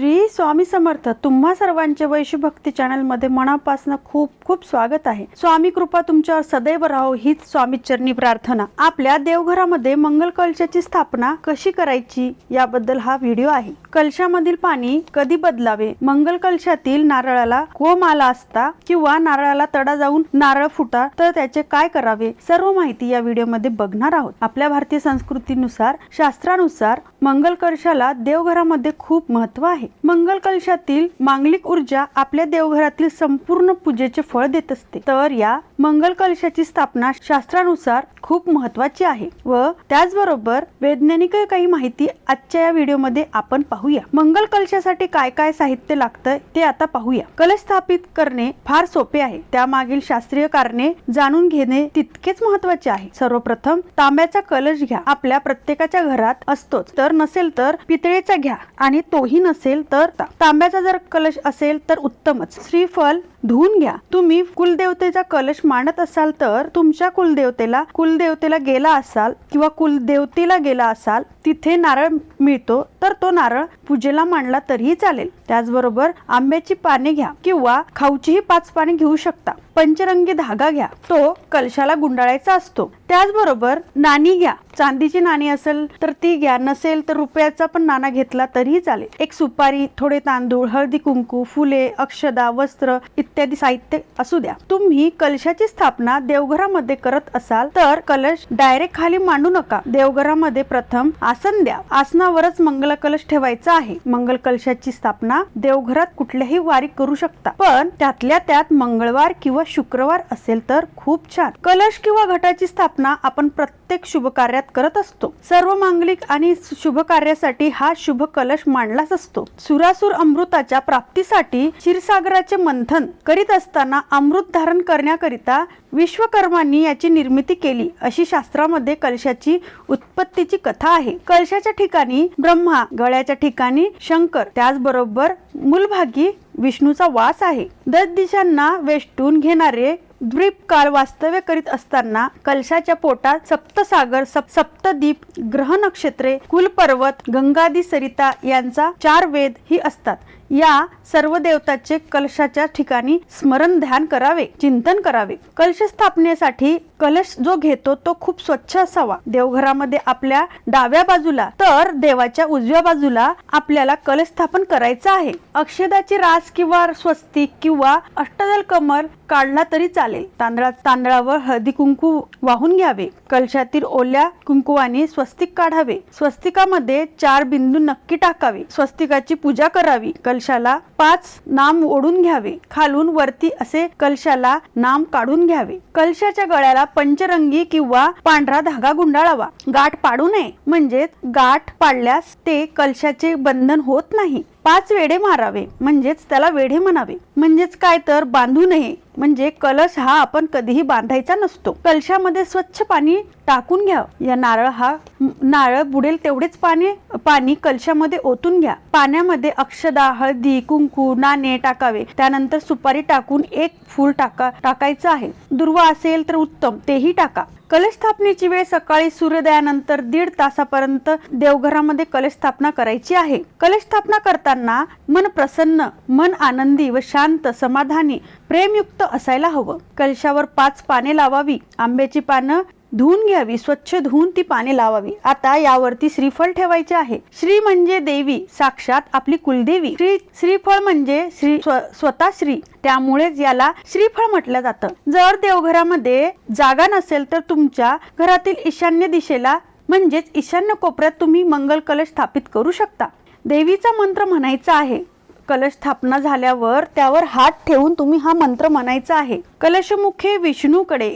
श्री स्वामी समर्थ तुम्हा सर्वांचे वैशभक्ती चॅनलमध्ये मनापासून खूप खूप स्वागत आहे. स्वामी कृपा तुमच्यावर सदैव राहो हीच स्वामी चरणी प्रार्थना. आपल्या देवघरामध्ये मंगल कलशाची स्थापना कशी करायची याबद्दल हा व्हिडिओ आहे. कलशामधील पाणी कधी बदलावे? मंगल कलशातील नारळाला कोम आला असता किंवा नारळाला तडा जाऊन नारळ फुटा तर त्याचे काय करावे? सर्व माहिती या व्हिडिओमध्ये बघणार आहोत. आपल्या भारतीय संस्कृतीनुसार शास्त्रानुसार मंगल कलशाला देवघरामध्ये खूप महत्त्व आहे. मंगल कलशातील मांगलिक ऊर्जा आपल्या देवघरातील संपूर्ण पूजेचे फळ देत असते. तर या मंगल कलशाची स्थापना शास्त्रानुसार खूप महत्वाची आहे व त्याचबरोबर वैज्ञानिक काही माहिती आजच्या या व्हिडिओमध्ये आपण पाहूया. मंगल कलशासाठी काय काय साहित्य लागतं ते आता पाहूया. कलश स्थापित करणे फार सोपे आहे. त्यामागील शास्त्रीय कारणे जाणून घेणे तितकेच महत्त्वाचे आहे. सर्वप्रथम तांब्याचा कलश घ्या. आपल्या प्रत्येकाच्या घरात असतोच. तर नसेल तर पितळेचा घ्या आणि तोही नसेल तर तांब्याचा जर कलश असेल तर उत्तमच. श्रीफल धुवून घ्या. तुम्ही कुलदेवतेचा कलश मांडत असाल तर तुमच्या कुलदेवतेला कुलदेवतेला गेला असाल किंवा कुलदेवतेला गेला असाल तिथे नारळ मिळतो तर तो नारळ पूजेला मांडला तरीही चालेल. त्याचबरोबर आंब्याची पाने घ्या किंवा खाऊचीही पाच पाने घेऊ शकता. पंचरंगी धागा घ्या. तो कलशाला गुंडाळायचा असतो. त्याचबरोबर नाणी घ्या. चांदीची नाणी असेल तर ती घ्या. नसेल तर रुपयाचा पण नाणा घेतला तरीही चालेल. एक सुपारी थोडे तांदूळ हळदी कुंकू फुले अक्षदा वस्त्र इत्यादी साहित्य असू द्या. तुम्ही कलशाची स्थापना देवघरामध्ये करत असाल तर कलश डायरेक्ट खाली मांडू नका. देवघरामध्ये प्रथम आसन द्या. आसनावरच मंगल कलश ठेवायचा आहे. मंगल कलशाची स्थापना देवघरात कुठल्याही वारी करू शकता. पण त्यातल्या त्यात मंगळवार किंवा शुक्रवार असेल तर खूप छान. कलश किंवा घटाची स्थापना आपण प्रत्येक शुभ कार्यात करत असतो. सर्व मांगलिक आणि शुभ कार्यासाठी हा शुभ कलश मांडलाच असतो. सुरासूर अमृताच्या प्राप्तीसाठी क्षीरसागराचे मंथन करीत असताना अमृत धारण करण्याकरिता विश्वकर्मांनी याची निर्मिती केली अशी शास्त्रामध्ये कलशाची उत्पत्तीची कथा आहे. कलशाच्या ठिकाणी ब्रह्मा गळ्याच्या ठिकाणी शंकर त्याचबरोबर मूलभागी विष्णूचा वास आहे. दस दिशांना वेष्टून घेणारे द्वीप काळ वास्तव्य करीत असताना कलशाच्या पोटात सप्तसागर सप सप्तदीप ग्रह नक्षत्रे कुलपर्वत गंगादी सरिता यांचा चार वेद ही असतात. या सर्व देवताचे कलशाच्या ठिकाणी स्मरण ध्यान करावे चिंतन करावे. कलश स्थापनेसाठी कलश जो घेतो तो खूप स्वच्छ असावा. देवघरामध्ये आपल्या डाव्या बाजूला तर देवाच्या उजव्या बाजूला आपल्याला कलश स्थापन करायचं आहे. अक्षदाची रास किंवा स्वस्तिक किंवा अष्टदल कमल काढला तरी चालेल. तांदळा तांदळावर हळदी कुंकू वाहून घ्यावे. कलशातील ओल्या कुंकुवाने स्वस्तिक काढावे. स्वस्तिकामध्ये चार बिंदू नक्की टाकावे. स्वस्तिकाची पूजा करावी. कल कलशाला पाच नाम ओढून घ्यावे. खालून वरती असे कलशाला नाम काढून घ्यावे. कलशाच्या गळ्याला पंचरंगी किंवा पांढरा धागा गुंडाळावा. गाठ पाडू नये. म्हणजे गाठ पाडल्यास ते कलशाचे बंधन होत नाही. पाच वेढे मारावे. म्हणजेच त्याला वेढे म्हणावे. म्हणजेच काय तर बांधू नये. म्हणजे कलश हा आपण कधीही बांधायचा नसतो. कलशामध्ये स्वच्छ पाणी टाकून घ्या. या नारळ हा नारळ बुडेल तेवढेच पाणी पाणी कलशामध्ये ओतून घ्या. पाण्यामध्ये अक्षदा हळदी कुंकू नाणे टाकावे. त्यानंतर सुपारी टाकून एक फूल टाका टाकायचं आहे. दुर्वा असेल तर उत्तम तेही टाका. कलशस्थापनेची वेळ सकाळी सूर्योदयानंतर दीड तासापर्यंत देवघरामध्ये कलशस्थापना करायची आहे. कलश स्थापना करताना मन प्रसन्न मन आनंदी व शांत समाधानी प्रेमयुक्त असायला हवं. कलशावर पाच पाने लावावी. आंब्याची पानं धुवून घ्यावी स्वच्छ धुवून ती पाने लावावी. आता यावरती श्रीफळ ठेवायचे आहे. श्री म्हणजे देवी साक्षात आपली कुलदेवी. श्री श्रीफळ म्हणजे श्री स्व- स्वतः श्री. त्यामुळेच याला श्रीफळ म्हटलं जातं. जर देवघरामध्ये जागा नसेल तर तुमच्या घरातील ईशान्य दिशेला म्हणजेच ईशान्य कोपऱ्यात तुम्ही मंगल कलश स्थापित करू शकता. देवीचा मंत्र म्हणायचा आहे कलश स्थापना झाल्यावर त्यावर हात ठेवून तुम्ही हा मंत्र म्हणायचा आहे. कलशमुखे विष्णूकडे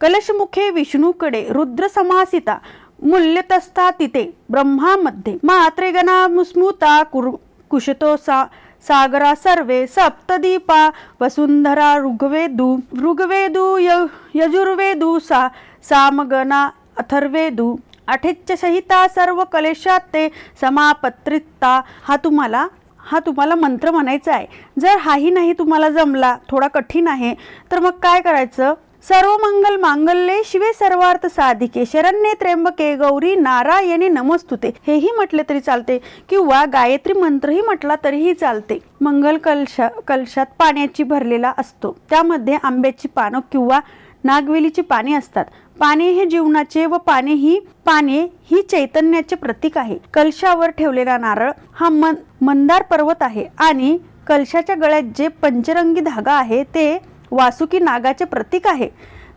कलशमुखे विष्णूकडे रुद्र समासिता मूल्यतस्था तिथे ब्रह्मामध्ये. मात्रे गणा मुस्मुता कुरु कुशतो सा सागरा सर्वे सप्तदीपा वसुंधरा ऋग्वेदू ऋग्वेदू य यजुर्वेदू सा सामगना अथर्वेदू अठेच्च संहिता सर्व कलेशात ते समापत्रिता. हा तुम्हाला हा तुम्हाला मंत्र म्हणायचा आहे. जर हाही नाही तुम्हाला जमला थोडा कठीण आहे तर मग काय करायचं? सर्व मंगल मांगल्ये शिवे सर्वार्थ साधिके शरण्ये त्र्यंबके गौरी नारायणी नमस्तुते. हेही म्हटले तरी चालते किंवा गायत्री मंत्रही म्हटला तरीही चालते. मंगल कलशा कलशात पाण्याची भरलेला असतो. त्यामध्ये आंब्याची पानं किंवा नागवेलीची पाने असतात. पाने हे जीवनाचे व पाने ही पाने ही चैतन्याचे प्रतीक आहे. कलशावर ठेवलेला नारळ हा मन मंदार पर्वत आहे आणि कलशाच्या गळ्यात जे पंचरंगी धागा आहे ते वासुकी नागाचे प्रतीक आहे.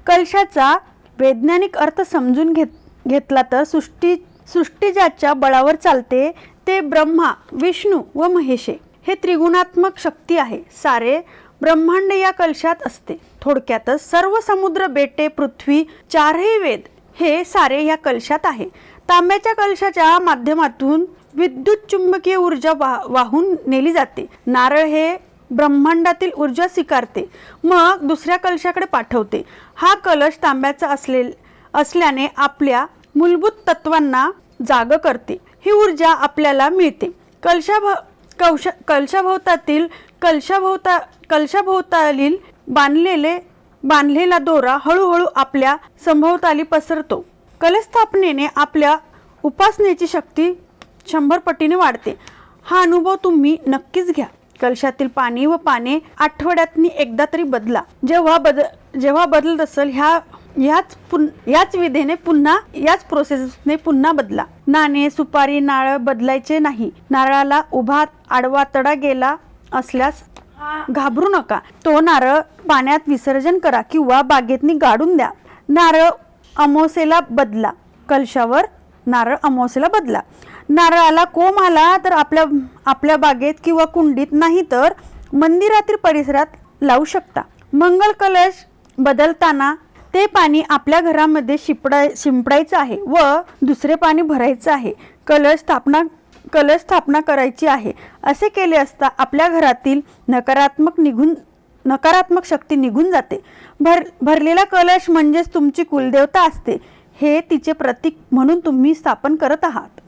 कलशाचा वैज्ञानिक अर्थ समजून घेत घेतला तर सृष्टी सृष्टी ज्याच्या बळावर चालते ते ब्रह्मा विष्णू व महेशे. हे त्रिगुणात्मक शक्ती आहे. सारे ब्रह्मांड या कलशात असते. थोडक्यातच सर्व समुद्र बेटे पृथ्वी चारही वेद हे सारे या कलशात आहे. तांब्याच्या कलशाच्या माध्यमातून विद्युत चुंबकीय ऊर्जा वा वाहून नेली जाते. नारळ हे ब्रह्मांडातील ऊर्जा स्वीकारते मग दुसऱ्या कलशाकडे पाठवते. हा कलश तांब्याचा असले असल्याने आपल्या मूलभूत तत्वांना जाग करते. ही ऊर्जा आपल्याला मिळते. कलशाभ कौश कलशाभोवतातील कलशाभोवता कलशाभोवतालील बांधलेले बांधलेला दोरा हळूहळू आपल्या संभोवताली पसरतो. कलस्थापनेने आपल्या उपासनेची शक्ती शंभर पटीने वाढते. हा अनुभव तुम्ही नक्कीच घ्या. कलशातील पाणी व पाने आठवड्यातनी एकदा तरी बदला. जेव्हा बद जेव्हा बदलत असेल ह्या याच पुन याच विधेने पुन्हा याच प्रोसेसने पुन्हा बदला. नाणे सुपारी नारळ बदलायचे नाही. नारळाला उभा आडवा तडा गेला असल्यास घाबरू नका. तो नारळ पाण्यात विसर्जन करा किंवा बागेतनी गाडून द्या. नारळ अमोसेला बदला. कलशावर नारळ अमावस्येला बदला. नारळाला कोंब आला तर आपल्या आपल्या बागेत किंवा कुंडीत नाही तर मंदिरातील परिसरात लावू शकता. मंगल कलश बदलताना ते पाणी आपल्या घरामध्ये शिपडाय शिंपडायचं आहे व दुसरे पाणी भरायचं आहे. कलश स्थापना कलश स्थापना करायची आहे. असे केले असता आपल्या घरातील नकारात्मक निघून नकारात्मक शक्ती निघून जाते. भर भरलेला कलश म्हणजेच तुमची कुलदेवता असते. हे तिचे प्रतीक म्हणून तुम्ही स्थापन करत आहात.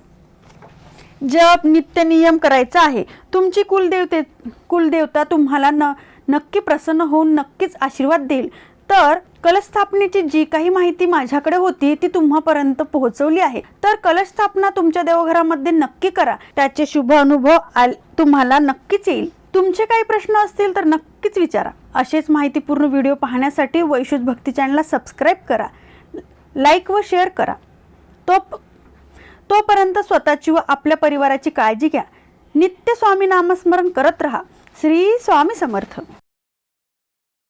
जप नित्य नियम करायचा आहे. तुमची कुलदेवते कुलदेवता तुम्हाला न नक्की प्रसन्न होऊन नक्कीच आशीर्वाद देईल. तर कलस्थापनेची जी काही माहिती माझ्याकडे होती ती तुम्हापर्यंत पोहोचवली आहे. तर कलस्थापना तुमच्या देवघरामध्ये नक्की करा. त्याचे शुभ अनुभव आल तुम्हाला नक्कीच येईल. तुमचे काही प्रश्न असतील तर नक्कीच विचारा. असेच माहितीपूर्ण व्हिडिओ पाहण्यासाठी वैशुद्ध भक्ती चॅनलला सबस्क्राईब करा. लाईक व शेअर करा. तो तोपर्यंत स्वतःची व आपल्या परिवाराची काळजी घ्या. नित्य स्वामी नामस्मरण करत राहा. श्री स्वामी समर्थ.